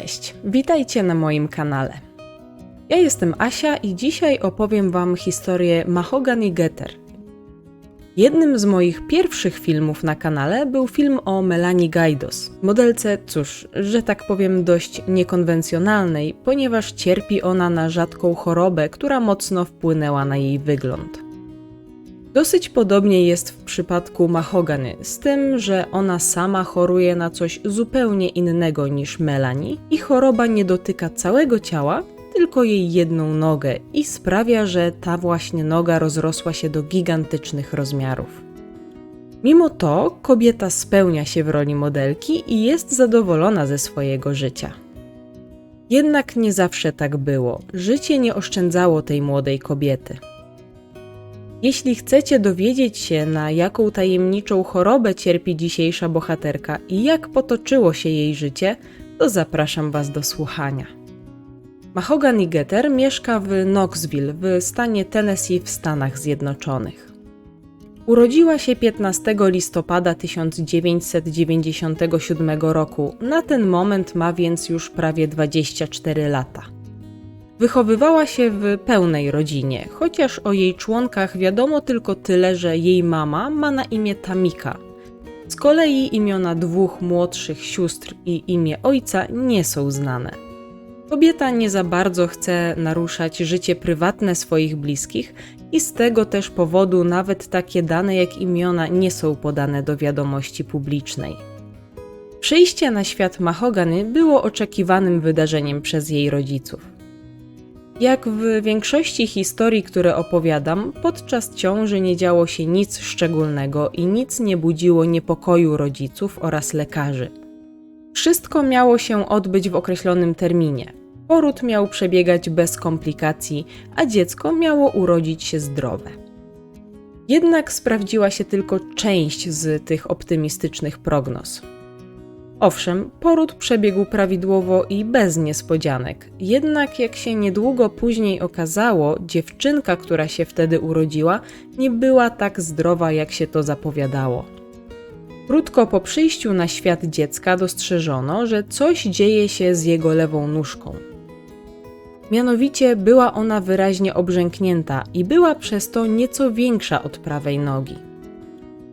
Cześć, witajcie na moim kanale. Ja jestem Asia i dzisiaj opowiem Wam historię Mahogany Getter. Jednym z moich pierwszych filmów na kanale był film o Melanie Gajdos, modelce, cóż, że tak powiem, dość niekonwencjonalnej, ponieważ cierpi ona na rzadką chorobę, która mocno wpłynęła na jej wygląd. Dosyć podobnie jest w przypadku Mahogany, z tym, że ona sama choruje na coś zupełnie innego niż Melanie i choroba nie dotyka całego ciała, tylko jej jedną nogę i sprawia, że ta właśnie noga rozrosła się do gigantycznych rozmiarów. Mimo to kobieta spełnia się w roli modelki i jest zadowolona ze swojego życia. Jednak nie zawsze tak było. Życie nie oszczędzało tej młodej kobiety. Jeśli chcecie dowiedzieć się, na jaką tajemniczą chorobę cierpi dzisiejsza bohaterka i jak potoczyło się jej życie, to zapraszam Was do słuchania. Mahogany Getter mieszka w Knoxville w stanie Tennessee w Stanach Zjednoczonych. Urodziła się 15 listopada 1997 roku, na ten moment ma więc już prawie 24 lata. Wychowywała się w pełnej rodzinie, chociaż o jej członkach wiadomo tylko tyle, że jej mama ma na imię Tamika. Z kolei imiona dwóch młodszych sióstr i imię ojca nie są znane. Kobieta nie za bardzo chce naruszać życie prywatne swoich bliskich i z tego też powodu nawet takie dane jak imiona nie są podane do wiadomości publicznej. Przyjście na świat Mahogany było oczekiwanym wydarzeniem przez jej rodziców. Jak w większości historii, które opowiadam, podczas ciąży nie działo się nic szczególnego i nic nie budziło niepokoju rodziców oraz lekarzy. Wszystko miało się odbyć w określonym terminie. Poród miał przebiegać bez komplikacji, a dziecko miało urodzić się zdrowe. Jednak sprawdziła się tylko część z tych optymistycznych prognoz. Owszem, poród przebiegł prawidłowo i bez niespodzianek. Jednak, jak się niedługo później okazało, dziewczynka, która się wtedy urodziła, nie była tak zdrowa, jak się to zapowiadało. Krótko po przyjściu na świat dziecka dostrzeżono, że coś dzieje się z jego lewą nóżką. Mianowicie była ona wyraźnie obrzęknięta i była przez to nieco większa od prawej nogi.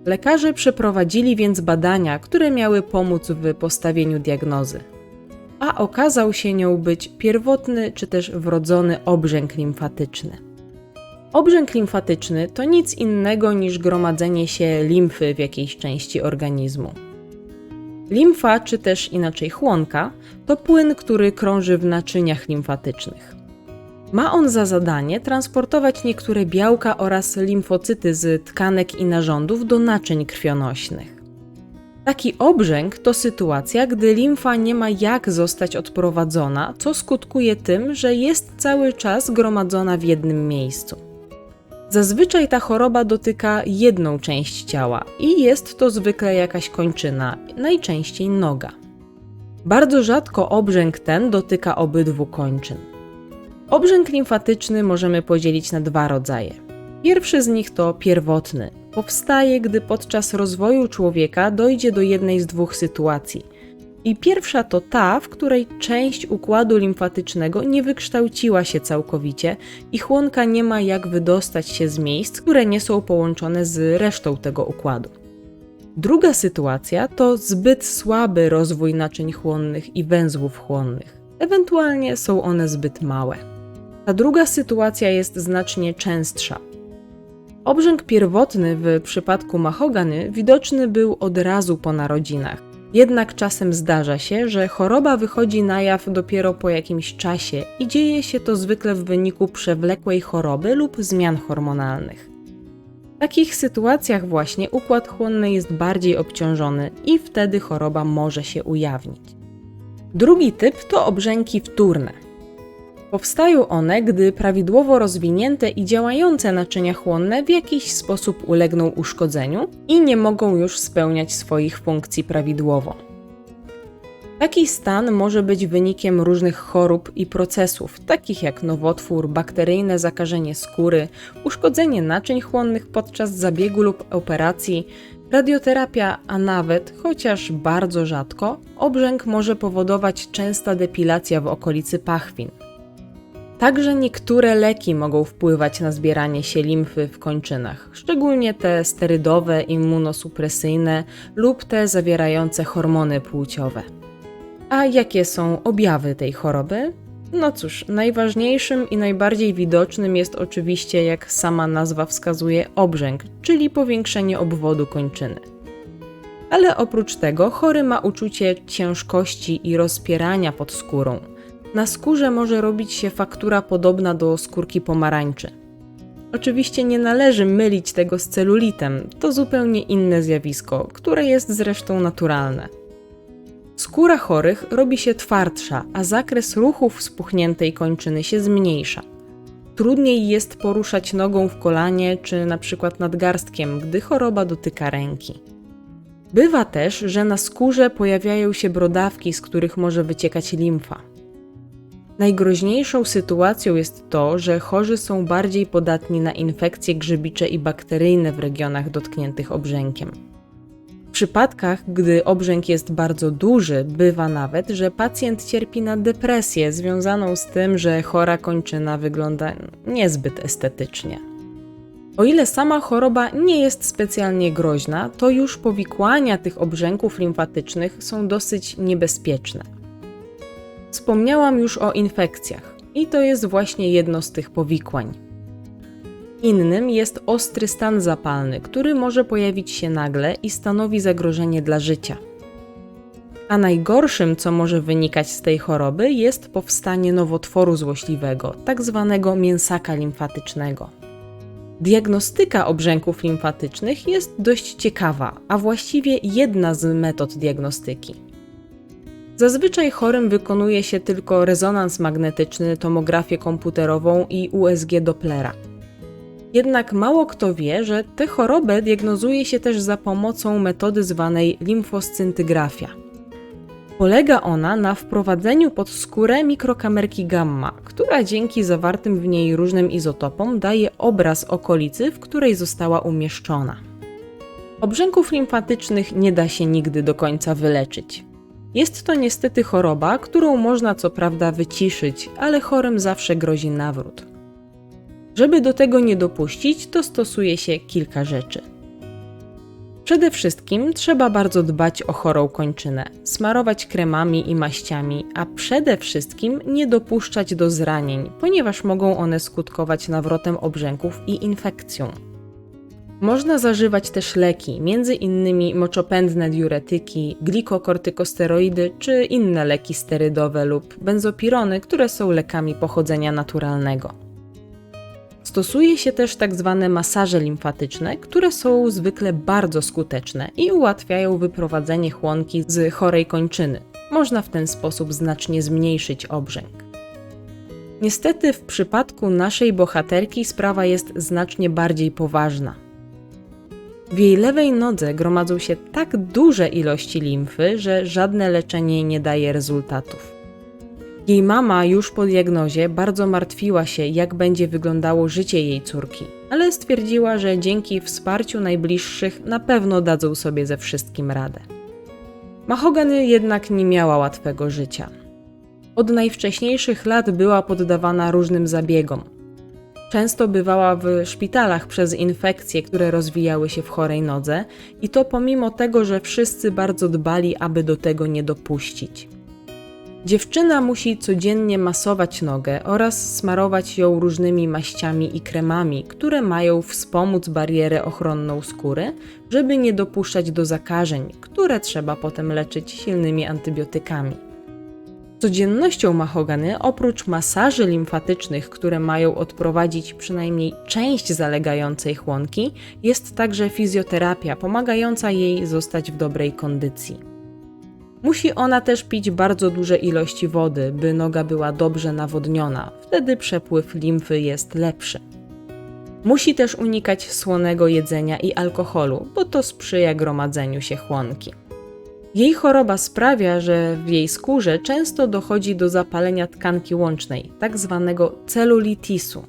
Lekarze przeprowadzili więc badania, które miały pomóc w postawieniu diagnozy. A okazał się nią być pierwotny czy też wrodzony obrzęk limfatyczny. Obrzęk limfatyczny to nic innego niż gromadzenie się limfy w jakiejś części organizmu. Limfa, czy też inaczej chłonka, to płyn, który krąży w naczyniach limfatycznych. Ma on za zadanie transportować niektóre białka oraz limfocyty z tkanek i narządów do naczyń krwionośnych. Taki obrzęk to sytuacja, gdy limfa nie ma jak zostać odprowadzona, co skutkuje tym, że jest cały czas gromadzona w jednym miejscu. Zazwyczaj ta choroba dotyka jedną część ciała i jest to zwykle jakaś kończyna, najczęściej noga. Bardzo rzadko obrzęk ten dotyka obydwu kończyn. Obrzęk limfatyczny możemy podzielić na dwa rodzaje. Pierwszy z nich to pierwotny. Powstaje, gdy podczas rozwoju człowieka dojdzie do jednej z dwóch sytuacji. I pierwsza to ta, w której część układu limfatycznego nie wykształciła się całkowicie i chłonka nie ma jak wydostać się z miejsc, które nie są połączone z resztą tego układu. Druga sytuacja to zbyt słaby rozwój naczyń chłonnych i węzłów chłonnych. Ewentualnie są one zbyt małe. Ta druga sytuacja jest znacznie częstsza. Obrzęk pierwotny w przypadku mahogany widoczny był od razu po narodzinach. Jednak czasem zdarza się, że choroba wychodzi na jaw dopiero po jakimś czasie i dzieje się to zwykle w wyniku przewlekłej choroby lub zmian hormonalnych. W takich sytuacjach właśnie układ chłonny jest bardziej obciążony i wtedy choroba może się ujawnić. Drugi typ to obrzęki wtórne. Powstają one, gdy prawidłowo rozwinięte i działające naczynia chłonne w jakiś sposób ulegną uszkodzeniu i nie mogą już spełniać swoich funkcji prawidłowo. Taki stan może być wynikiem różnych chorób i procesów, takich jak nowotwór, bakteryjne zakażenie skóry, uszkodzenie naczyń chłonnych podczas zabiegu lub operacji, Radioterapia, a nawet, chociaż bardzo rzadko, obrzęk może powodować częsta depilacja w okolicy pachwin. Także niektóre leki mogą wpływać na zbieranie się limfy w kończynach, szczególnie te sterydowe, immunosupresyjne lub te zawierające hormony płciowe. A jakie są objawy tej choroby? No cóż, najważniejszym i najbardziej widocznym jest oczywiście, jak sama nazwa wskazuje, obrzęk, czyli powiększenie obwodu kończyny. Ale oprócz tego chory ma uczucie ciężkości i rozpierania pod skórą. Na skórze może robić się faktura podobna do skórki pomarańczy. Oczywiście nie należy mylić tego z celulitem, to zupełnie inne zjawisko, które jest zresztą naturalne. Skóra chorych robi się twardsza, a zakres ruchów spuchniętej kończyny się zmniejsza. Trudniej jest poruszać nogą w kolanie czy na przykład nadgarstkiem, gdy choroba dotyka ręki. Bywa też, że na skórze pojawiają się brodawki, z których może wyciekać limfa. Najgroźniejszą sytuacją jest to, że chorzy są bardziej podatni na infekcje grzybicze i bakteryjne w regionach dotkniętych obrzękiem. W przypadkach, gdy obrzęk jest bardzo duży, bywa nawet, że pacjent cierpi na depresję związaną z tym, że chora kończyna wygląda niezbyt estetycznie. O ile sama choroba nie jest specjalnie groźna, to już powikłania tych obrzęków limfatycznych są dosyć niebezpieczne. Wspomniałam już o infekcjach, i to jest właśnie jedno z tych powikłań. Innym jest ostry stan zapalny, który może pojawić się nagle i stanowi zagrożenie dla życia. A najgorszym, co może wynikać z tej choroby, jest powstanie nowotworu złośliwego, tak zwanego mięsaka limfatycznego. Diagnostyka obrzęków limfatycznych jest dość ciekawa, a właściwie jedna z metod diagnostyki. Zazwyczaj chorym wykonuje się tylko rezonans magnetyczny, tomografię komputerową i USG Dopplera. Jednak mało kto wie, że tę chorobę diagnozuje się też za pomocą metody zwanej limfoscyntygrafia. Polega ona na wprowadzeniu pod skórę mikrokamerki gamma, która dzięki zawartym w niej różnym izotopom daje obraz okolicy, w której została umieszczona. Obrzęków limfatycznych nie da się nigdy do końca wyleczyć. Jest to niestety choroba, którą można co prawda wyciszyć, ale chorym zawsze grozi nawrót. Żeby do tego nie dopuścić, to stosuje się kilka rzeczy. Przede wszystkim trzeba bardzo dbać o chorą kończynę, smarować kremami i maściami, a przede wszystkim nie dopuszczać do zranień, ponieważ mogą one skutkować nawrotem obrzęków i infekcją. Można zażywać też leki, m.in. moczopędne diuretyki, glikokortykosteroidy czy inne leki sterydowe lub benzopirony, które są lekami pochodzenia naturalnego. Stosuje się też tak zwane masaże limfatyczne, które są zwykle bardzo skuteczne i ułatwiają wyprowadzenie chłonki z chorej kończyny. Można w ten sposób znacznie zmniejszyć obrzęk. Niestety w przypadku naszej bohaterki sprawa jest znacznie bardziej poważna. W jej lewej nodze gromadzą się tak duże ilości limfy, że żadne leczenie nie daje rezultatów. Jej mama już po diagnozie bardzo martwiła się, jak będzie wyglądało życie jej córki, ale stwierdziła, że dzięki wsparciu najbliższych na pewno dadzą sobie ze wszystkim radę. Mahogany jednak nie miała łatwego życia. Od najwcześniejszych lat była poddawana różnym zabiegom. Często bywała w szpitalach przez infekcje, które rozwijały się w chorej nodze, i to pomimo tego, że wszyscy bardzo dbali, aby do tego nie dopuścić. Dziewczyna musi codziennie masować nogę oraz smarować ją różnymi maściami i kremami, które mają wspomóc barierę ochronną skóry, żeby nie dopuszczać do zakażeń, które trzeba potem leczyć silnymi antybiotykami. Codziennością mahogany, oprócz masaży limfatycznych, które mają odprowadzić przynajmniej część zalegającej chłonki, jest także fizjoterapia pomagająca jej zostać w dobrej kondycji. Musi ona też pić bardzo duże ilości wody, by noga była dobrze nawodniona, wtedy przepływ limfy jest lepszy. Musi też unikać słonego jedzenia i alkoholu, bo to sprzyja gromadzeniu się chłonki. Jej choroba sprawia, że w jej skórze często dochodzi do zapalenia tkanki łącznej, tak zwanego celulitisu.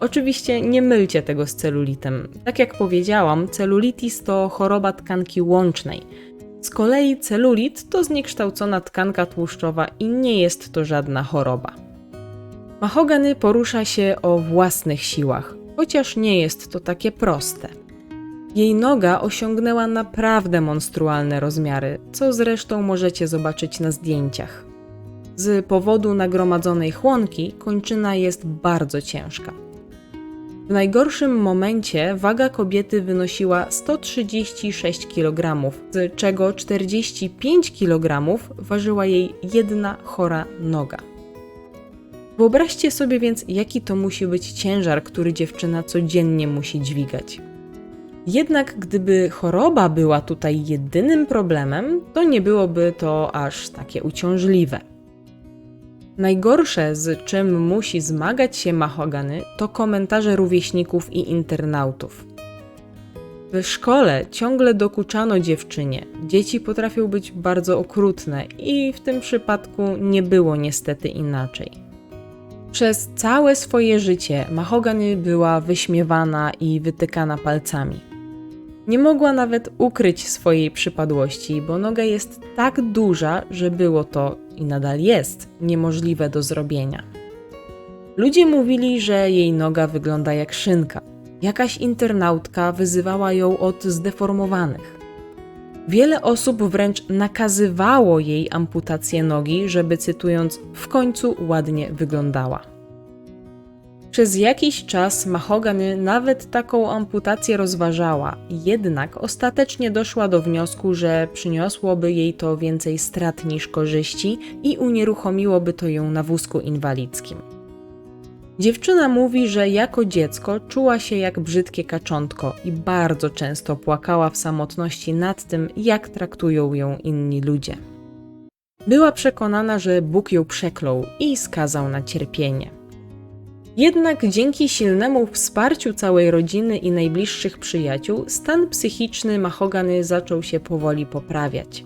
Oczywiście nie mylcie tego z celulitem. Tak jak powiedziałam, celulitis to choroba tkanki łącznej. Z kolei celulit to zniekształcona tkanka tłuszczowa i nie jest to żadna choroba. Mahogany porusza się o własnych siłach, chociaż nie jest to takie proste. Jej noga osiągnęła naprawdę monstrualne rozmiary, co zresztą możecie zobaczyć na zdjęciach. Z powodu nagromadzonej chłonki kończyna jest bardzo ciężka. W najgorszym momencie waga kobiety wynosiła 136 kg, z czego 45 kg ważyła jej jedna chora noga. Wyobraźcie sobie więc, jaki to musi być ciężar, który dziewczyna codziennie musi dźwigać. Jednak gdyby choroba była tutaj jedynym problemem, to nie byłoby to aż takie uciążliwe. Najgorsze, z czym musi zmagać się Mahogany, to komentarze rówieśników i internautów. W szkole ciągle dokuczano dziewczynie. Dzieci potrafią być bardzo okrutne i w tym przypadku nie było niestety inaczej. Przez całe swoje życie Mahogany była wyśmiewana i wytykana palcami. Nie mogła nawet ukryć swojej przypadłości, bo noga jest tak duża, że było to i nadal jest niemożliwe do zrobienia. Ludzie mówili, że jej noga wygląda jak szynka. Jakaś internautka wyzywała ją od zdeformowanych. Wiele osób wręcz nakazywało jej amputację nogi, żeby cytując, w końcu ładnie wyglądała. Przez jakiś czas Mahogany nawet taką amputację rozważała, jednak ostatecznie doszła do wniosku, że przyniosłoby jej to więcej strat niż korzyści i unieruchomiłoby to ją na wózku inwalidzkim. Dziewczyna mówi, że jako dziecko czuła się jak brzydkie kaczątko i bardzo często płakała w samotności nad tym, jak traktują ją inni ludzie. Była przekonana, że Bóg ją przeklął i skazał na cierpienie. Jednak dzięki silnemu wsparciu całej rodziny i najbliższych przyjaciół, stan psychiczny Mahogany zaczął się powoli poprawiać.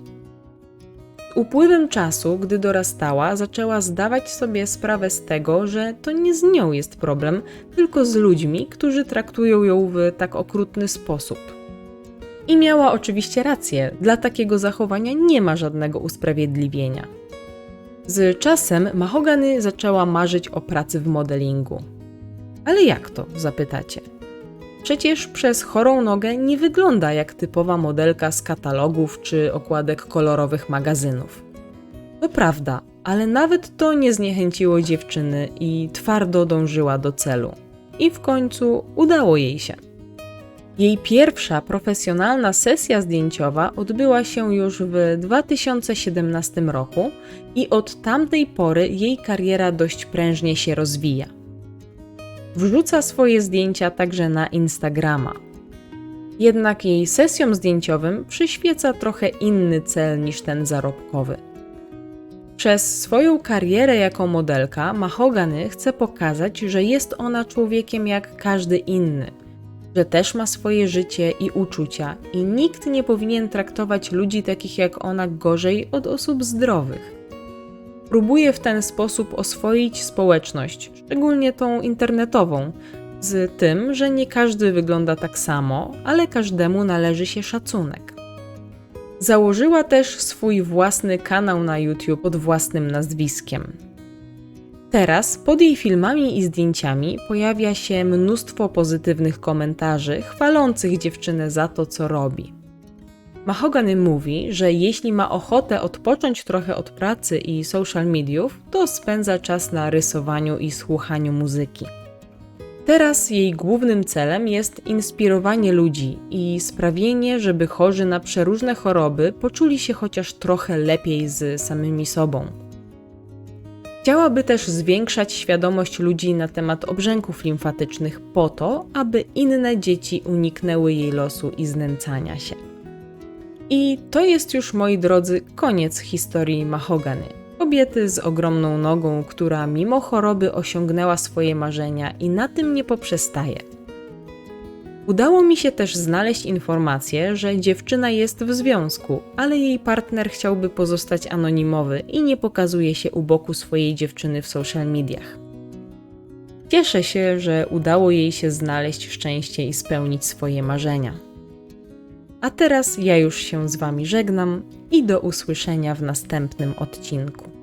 Upływem czasu, gdy dorastała, zaczęła zdawać sobie sprawę z tego, że to nie z nią jest problem, tylko z ludźmi, którzy traktują ją w tak okrutny sposób. I miała oczywiście rację, dla takiego zachowania nie ma żadnego usprawiedliwienia. Z czasem Mahogany zaczęła marzyć o pracy w modelingu. Ale jak to? zapytacie. Przecież przez chorą nogę nie wygląda jak typowa modelka z katalogów czy okładek kolorowych magazynów. To prawda, ale nawet to nie zniechęciło dziewczyny i twardo dążyła do celu. I w końcu udało jej się. Jej pierwsza profesjonalna sesja zdjęciowa odbyła się już w 2017 roku i od tamtej pory jej kariera dość prężnie się rozwija. Wrzuca swoje zdjęcia także na Instagrama. Jednak jej sesjom zdjęciowym przyświeca trochę inny cel niż ten zarobkowy. Przez swoją karierę jako modelka Mahogany chce pokazać, że jest ona człowiekiem jak każdy inny – że też ma swoje życie i uczucia i nikt nie powinien traktować ludzi takich jak ona gorzej od osób zdrowych. Próbuje w ten sposób oswoić społeczność, szczególnie tą internetową, z tym, że nie każdy wygląda tak samo, ale każdemu należy się szacunek. Założyła też swój własny kanał na YouTube pod własnym nazwiskiem. Teraz pod jej filmami i zdjęciami pojawia się mnóstwo pozytywnych komentarzy chwalących dziewczynę za to, co robi. Mahogany mówi, że jeśli ma ochotę odpocząć trochę od pracy i social mediów, to spędza czas na rysowaniu i słuchaniu muzyki. Teraz jej głównym celem jest inspirowanie ludzi i sprawienie, żeby chorzy na przeróżne choroby poczuli się chociaż trochę lepiej z samymi sobą. Chciałaby też zwiększać świadomość ludzi na temat obrzęków limfatycznych po to, aby inne dzieci uniknęły jej losu i znęcania się. I to jest już, moi drodzy, koniec historii Mahogany. Kobiety z ogromną nogą, która mimo choroby osiągnęła swoje marzenia i na tym nie poprzestaje. Udało mi się też znaleźć informację, że dziewczyna jest w związku, ale jej partner chciałby pozostać anonimowy i nie pokazuje się u boku swojej dziewczyny w social mediach. Cieszę się, że udało jej się znaleźć szczęście i spełnić swoje marzenia. A teraz ja już się z Wami żegnam i do usłyszenia w następnym odcinku.